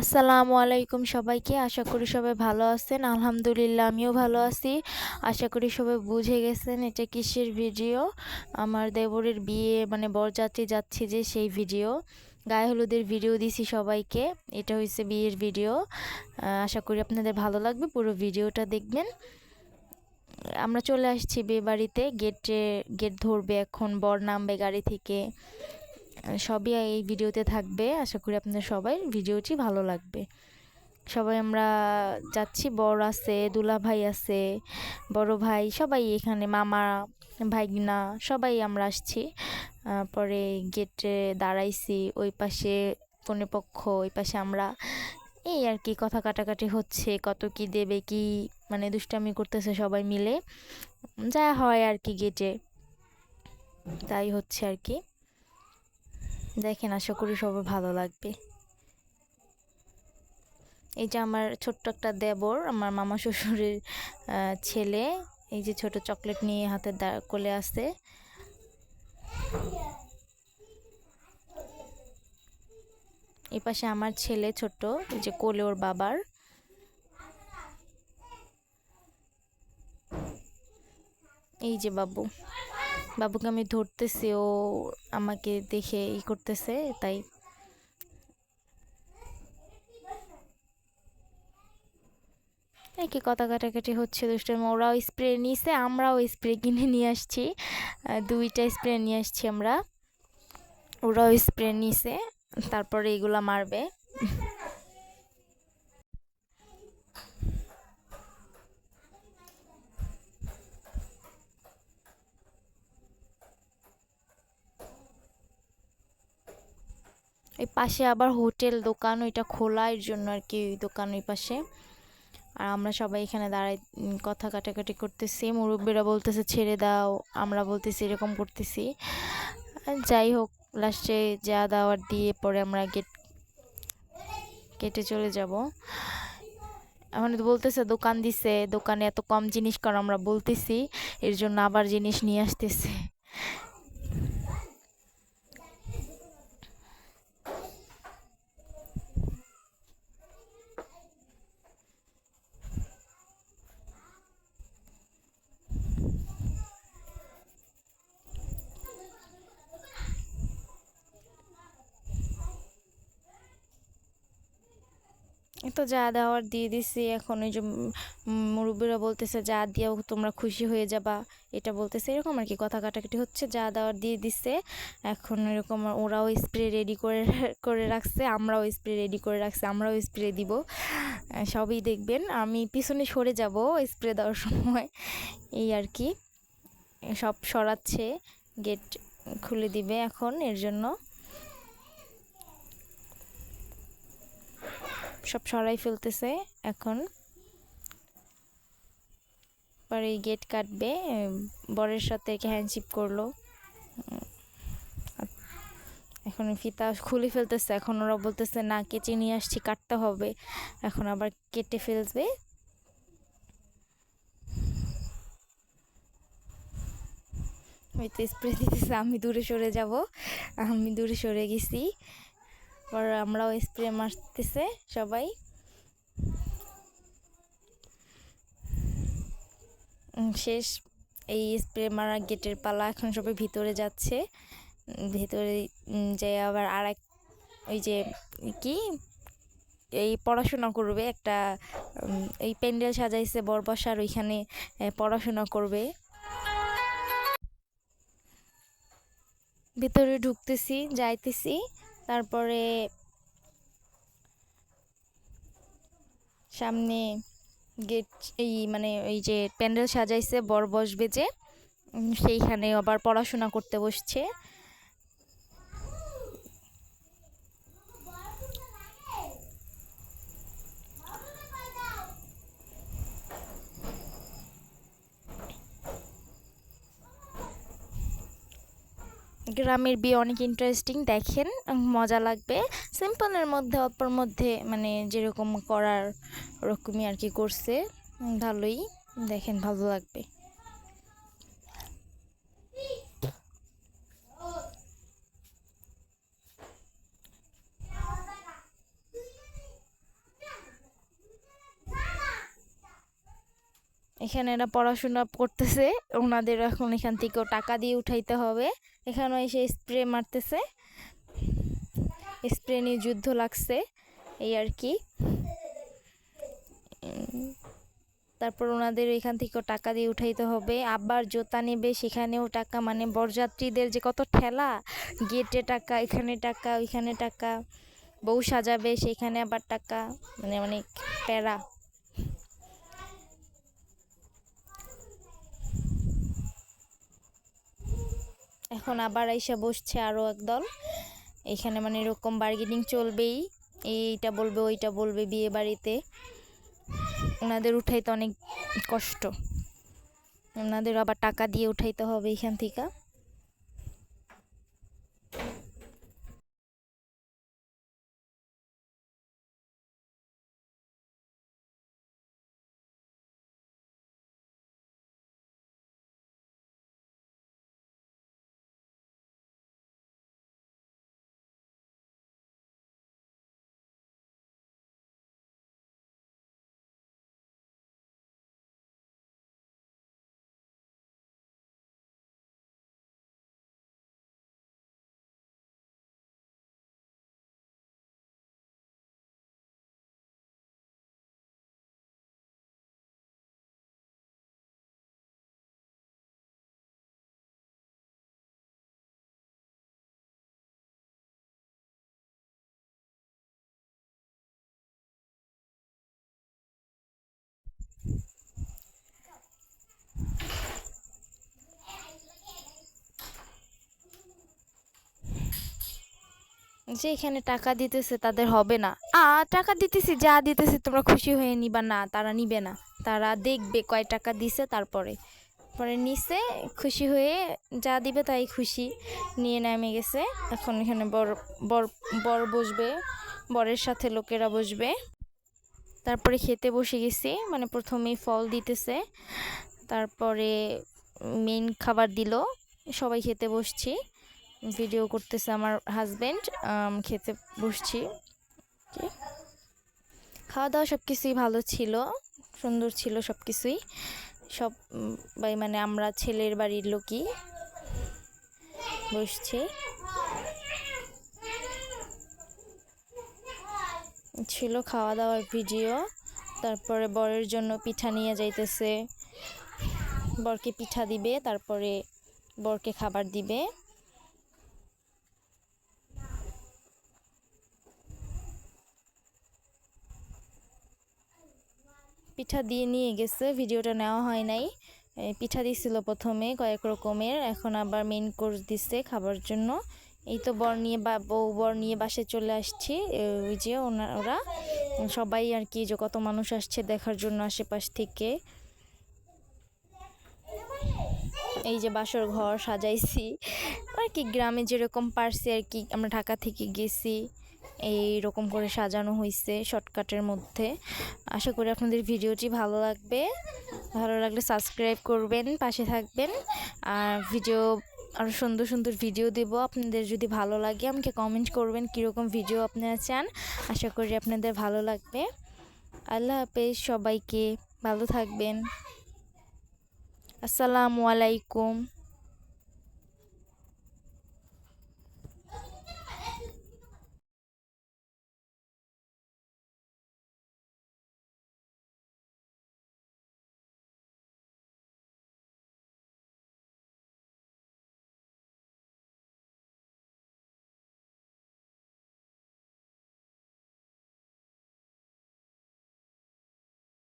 আসসালামু আলাইকুম সবাইকে। আশা করি সবাই ভালো আছেন। আলহামদুলিল্লাহ, আমিও ভালো আছি। আশা করি সবাই বুঝে গেছেন এটা কিসের ভিডিও। আমার দেবরের বিয়ে মানে বরযাত্রী যাচ্ছে যে সেই ভিডিও। গায়ে হলুদের ভিডিও দিছি সবাইকে। এটা হয়েছে বিয়ের ভিডিও। আশা করি আপনাদের ভালো লাগবে। পুরো ভিডিওটা দেখবেন। আমরা চলে আসছি বিয়ে বাড়িতে। গেটে, গেট ধরবে এখন। বর নামবে গাড়ি থেকে। সবই এই ভিডিওতে থাকবে। আশা করি আপনাদের সবাই ভিডিওটি ভালো লাগবে। সবাই আমরা যাচ্ছি বড় আছে, দুলা ভাই আছে, বড় ভাই, সবাই এখানে, মামা, ভাইগিনা, সবাই আমরা আসছি। পরে গেটে দাঁড়াইছি, ওই পাশে পক্ষ, ওই পাশে আমরা। এই আর কি, কথা কাটাকাটি হচ্ছে, কত কি দেবে, কি মানে দুষ্টামি করতেছে সবাই মিলে। যা হয় আর কি গেটে। তাই হচ্ছে আর কি। দেখেন, আশা করি সবার ভালো লাগবে। এই যে আমার ছোট্ট একটা দেবর, আমার মামা শ্বশুরের ছেলে, এই যে ছোট চকলেট নিয়ে হাতে কোলে আসছে এই পাশে আমার ছেলে ছোট এই যে কোলে ওর বাবার। এই যে বাবু। বাবুকে আমি ধরতেছি, ও আমাকে দেখে ই করতেছে, তাই। কি কথা কাটাকাটি হচ্ছে দুষ্টের ওরাও স্প্রে নিয়েছে আমরাও স্প্রে কিনে নিয়ে আসছি দুইটা স্প্রে নিয়ে আসছি আমরা। ওরাও স্প্রে নিয়েছে তারপরে এগুলো মারবে এই পাশে আবার হোটেল দোকান, ওইটা খোলা এর জন্য আর কি, ওই দোকান ওই পাশে। আর আমরা সবাই এখানে দাঁড়াই কথা কাটাকাটি করতেছি। মুরব্বীরা বলতেছে, ছেড়ে দাও। আমরা বলতেছি, এরকম করতেছি। যাই হোক লাস্টে যা দাওয়ার দিয়ে পরে আমরা গেট কেটে চলে যাব। এখন বলতেছে, দোকান দিছে, দোকানে এত কম জিনিস কারণ আমরা বলতেছি। এর জন্য আবার জিনিস নিয়ে আসতেছে। তো যা দেওয়ার দিয়ে দিছি। এখন ওই যে মুরব্বীরা বলতেছে, যা দিয়েও তোমরা খুশি হয়ে যাবা। এটা বলতেছে, এরকম আর কি কথা কাটাকাটি হচ্ছে, যা দেওয়ার দিয়ে দিছে। এখন এরকম ওরাও স্প্রে রেডি করে করে রাখছে, আমরাও স্প্রে রেডি করে রাখছে, আমরাও স্প্রে দিব। সবই দেখবেন, আমি পিছনে সরে যাব স্প্রে দেওয়ার সময়। এই আর কি। সব সরাচ্ছে গেট খুলে দিবে এখন এর জন্য। সব সরাই ফেলতেছে, এখন। পরে গেট কাটবে বরের সাথে হ্যান্ডশিপ করল। এখন ফিতা খুলে ফেলতেছে, এখন ওরা বলতেছে, না, কেটে নিয়ে আসছি, কাটতে হবে। এখন আবার কেটে ফেলবে। হয়তো স্প্রে দিতেছে, আমি দূরে সরে যাব, আমি দূরে সরে গেছি। পর আমরাও স্প্রে মারতেছে সবাই। শেষ, এই স্প্রে মারা গেটের পালা এখন সবাই ভিতরে যাচ্ছে। ভিতরে যে আবার আর এক ওই যে, কি? এই পড়াশোনা করবে একটা এই প্যান্ডেল সাজাইছে বর বসার, ওইখানে পড়াশোনা করবে। ভিতরে ঢুকতেছি, যাইতেছি। তারপরে সামনে গেট, এই মানে ওই যে প্যান্ডেল সাজাইছে, বর বসবে যে। সেইখানে আবার পড়াশোনা করতে বসছে। গ্রামের বিয়ে অনেক ইন্টারেস্টিং দেখেন, মজা লাগবে। সিম্পলের মধ্যে, অল্পর মধ্যে মানে যেরকম করার ওরকমই আর কি করছে। ভালোই, দেখেন, ভালো লাগবে। এখানে এরা পড়াশোনা করতেছে, ওনাদের এখন এখান থেকেও টাকা দিয়ে উঠাইতে হবে। এখানেও এসে স্প্রে মারতেছে। স্প্রে নিয়ে যুদ্ধ লাগছে, এই আর কি। তারপর ওনাদের এখান থেকেও টাকা দিয়ে উঠাইতে হবে। আবার জোতা নেবে, সেখানেও টাকা মানে বরযাত্রীদের যে কত ঠেলা, গেটে টাকা, এখানে টাকা, ওইখানে টাকা। বউ সাজাবে, সেখানে আবার টাকা মানে অনেক প্যারা। এখন আবার আইসা বসছে আরও একদল। এখানে মানে এরকম বার্গেনিং চলবেই। এইটা বলবে, ওইটা বলবে বিয়ে বাড়িতে। ওনাদের উঠাইতে অনেক কষ্ট। ওনাদের আবার টাকা দিয়ে উঠাইতে হবে এখান থেকে। যে এখানে টাকা দিতেছে তাদের হবে না। আ, টাকা দিতেছি, যা দিতেছি তোমরা খুশি হয়ে নিবা না, তারা নিবে না। তারা দেখবে কয় টাকা দিছে তারপরে। পরে নিছে, খুশি হয়ে যা দিবে তাই খুশি। নিয়ে নেমে গেছে। এখন এখানে বর বর বর বসবে। বরের সাথে লোকেরা বসবে। তারপরে খেতে বসে গেছি। মানে প্রথমেই ফল দিতেছে। তারপরে মেন খাবার দিল। সবাই খেতে বসছি। ভিডিও করতেছে আমার হাজব্যান্ড খেতে বসছি। খাওয়া দাওয়া সব কিছুই ভালো ছিল সুন্দর ছিল সব কিছুই সব উম, মানে আমরা ছেলের বাড়ির লোকই বসছি। ছিল খাওয়া দাওয়ার ভিডিও তারপরে বরের জন্য পিঠা নিয়ে যাইতেছে। বরকে পিঠা দিবে তারপরে বরকে খাবার দিবে। পিঠা দিয়ে নিয়ে গেছে, ভিডিওটা নেওয়া হয় নাই। পিঠা দিছিল প্রথমে কয়েক রকমের, এখন আবার মেন কোর্স দিচ্ছে খাবার জন্য। এই তো বর নিয়ে বা, বউ বর নিয়ে বাসে চলে আসছি ওই যে ওনা- ওরা সবাই আর কি যে কত মানুষ আসছে দেখার জন্য আশেপাশ থেকে। এই যে বাসর ঘর সাজাইছি। আর কি গ্রামে যেরকম পারছি আর কি, আমরা ঢাকা থেকে গেছি। এই রকম করে সাজানো হয়েছে শর্টকাটের মধ্যে। আশা করি আপনাদের ভিডিওটি ভালো লাগবে। ভালো লাগলে সাবস্ক্রাইব করবেন, পাশে থাকবেন। আর ভিডিও আরও সুন্দর সুন্দর ভিডিও দেব। আপনাদের যদি ভালো লাগে আমাকে কমেন্ট করবেন কীরকম ভিডিও আপনারা চান। আশা করি আপনাদের ভালো লাগবে। আল্লাহ হাফেজ সবাইকে। ভালো থাকবেন। আসসালামু আলাইকুম।